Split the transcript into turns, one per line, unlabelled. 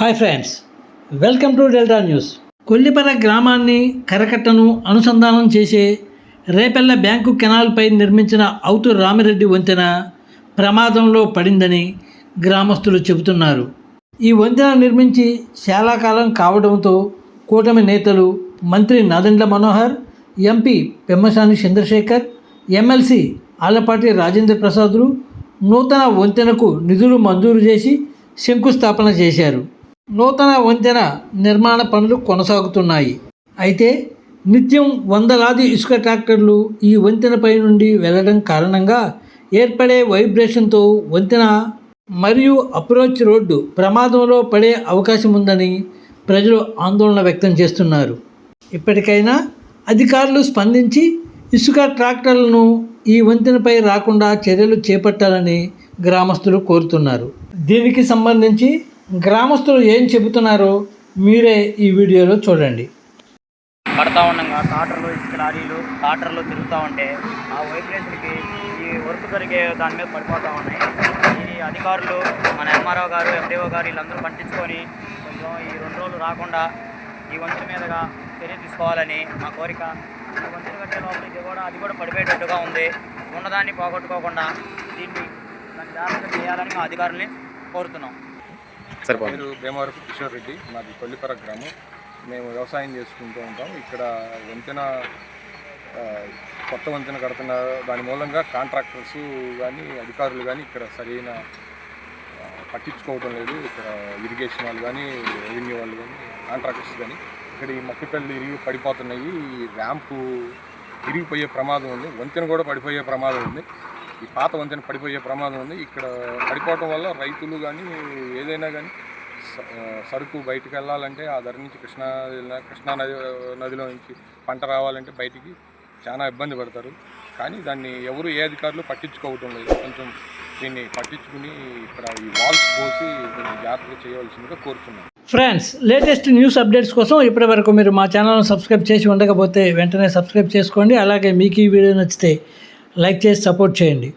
Hi friends welcome to Delta News. Kollipara గ్రామాన్ని కరకట్టను అనుసంధానం చేసే రేపెల్ల బ్యాంకు కెనాల్పై నిర్మించిన అవుతు రామిరెడ్డి వంతెన ప్రమాదంలో పడిందని గ్రామస్తులు చెబుతున్నారు. ఈ వంతెన నిర్మించి చాలా కాలం కావడంతో కూటమి నేతలు మంత్రి నాదెండ్ల మనోహర్ ఎంపీ పెమ్మసాని చంద్రశేఖర్ ఎమ్మెల్సీ ఆలపాటి రాజేంద్ర ప్రసాదులు నూతన వంతెనకు నిధులు మంజూరు చేసి శంకుస్థాపన చేశారు. నూతన వంతెన నిర్మాణ పనులు కొనసాగుతున్నాయి. అయితే నిత్యం వందలాది ఇసుక ట్రాక్టర్లు ఈ వంతెనపై నుండి వెళ్ళడం కారణంగా ఏర్పడే వైబ్రేషన్తో వంతెన మరియు అప్రోచ్ రోడ్డు ప్రమాదంలో పడే అవకాశం ఉందని ప్రజలు ఆందోళన వ్యక్తం చేస్తున్నారు. ఇప్పటికైనా అధికారులు స్పందించి ఇసుక ట్రాక్టర్లను ఈ వంతెనపై రాకుండా చర్యలు చేపట్టాలని గ్రామస్తులు కోరుతున్నారు. దీనికి సంబంధించి గ్రామస్తులు ఏం చెబుతున్నారో మీరే ఈ వీడియోలో చూడండి.
పడతా ఉండగా టాటర్లు ఇసుక లారీలు టాటర్లు తిరుగుతూ ఉంటే ఆ వైబ్రేషన్కి ఈ వర్క్ జరిగే దాని మీద పడిపోతూ ఉన్నాయి. ఈ అధికారులు మన ఎంఆర్ఓ గారు ఎండిఓ గారు వీళ్ళందరూ పట్టించుకొని కొంచెం ఈ రెండు రోజులు రాకుండా ఈ వంతు మీదుగా చర్య తీసుకోవాలని మా కోరిక. ఈ వంతు కట్టే లోపల ఇది కూడా అది కూడా పడిపోయేటట్టుగా ఉంది. ఉన్నదాన్ని పోగొట్టుకోకుండా దీన్ని దాన్ని జాగ్రత్త చేయాలని మా అధికారుల్ని కోరుతున్నాం.
పేరు భీమవరపు కిషోర్ రెడ్డి మాది కొల్లిపర గ్రామం. మేము వ్యవసాయం చేసుకుంటూ ఉంటాం. ఇక్కడ వంతెన కొత్త వంతెన కడుతున్న దాని మూలంగా కాంట్రాక్టర్స్ కానీ అధికారులు కానీ ఇక్కడ సరైన పట్టించుకోవటం పట్టించుకోవడం లేదు. ఇక్కడ ఇరిగేషన్ వాళ్ళు కానీ రెవెన్యూ వాళ్ళు కానీ కాంట్రాక్టర్స్ కానీ ఇక్కడ ఈ మట్టిపల్లి ఇరిగి పడిపోతున్నాయి. ఈ ర్యాంపు ఇరిగిపోయే ప్రమాదం ఉంది. వంతెన కూడా పడిపోయే ప్రమాదం ఉంది. ఈ పాత వంతెన పడిపోయే ప్రమాదం ఉంది. ఇక్కడ పడిపోవటం వల్ల రైతులు కానీ ఏదైనా కానీ స- సరుకు బయటికి వెళ్ళాలంటే ఆ ధర నుంచి కృష్ణా కృష్ణా నది నదిలో నుంచి పంట రావాలంటే బయటికి చాలా ఇబ్బంది పడతారు. కానీ దాన్ని ఎవరు ఏ అధికారులు పట్టించుకోవటం లేదు. కొంచెం దీన్ని పట్టించుకుని ఇక్కడ ఈ వాల్స్ పోసి కొంచెం జాగ్రత్తగా చేయవలసిందిగా కోరుతున్నాను
ఫ్రెండ్స్ లేటెస్ట్ న్యూస్ అప్డేట్స్ కోసం ఇప్పటివరకు మీరు మా ఛానల్ను సబ్స్క్రైబ్ చేసి ఉండకపోతే వెంటనే సబ్స్క్రైబ్ చేసుకోండి. అలాగే మీకు ఈ వీడియో నచ్చితే లైక్ చేసి సపోర్ట్ చేయండి.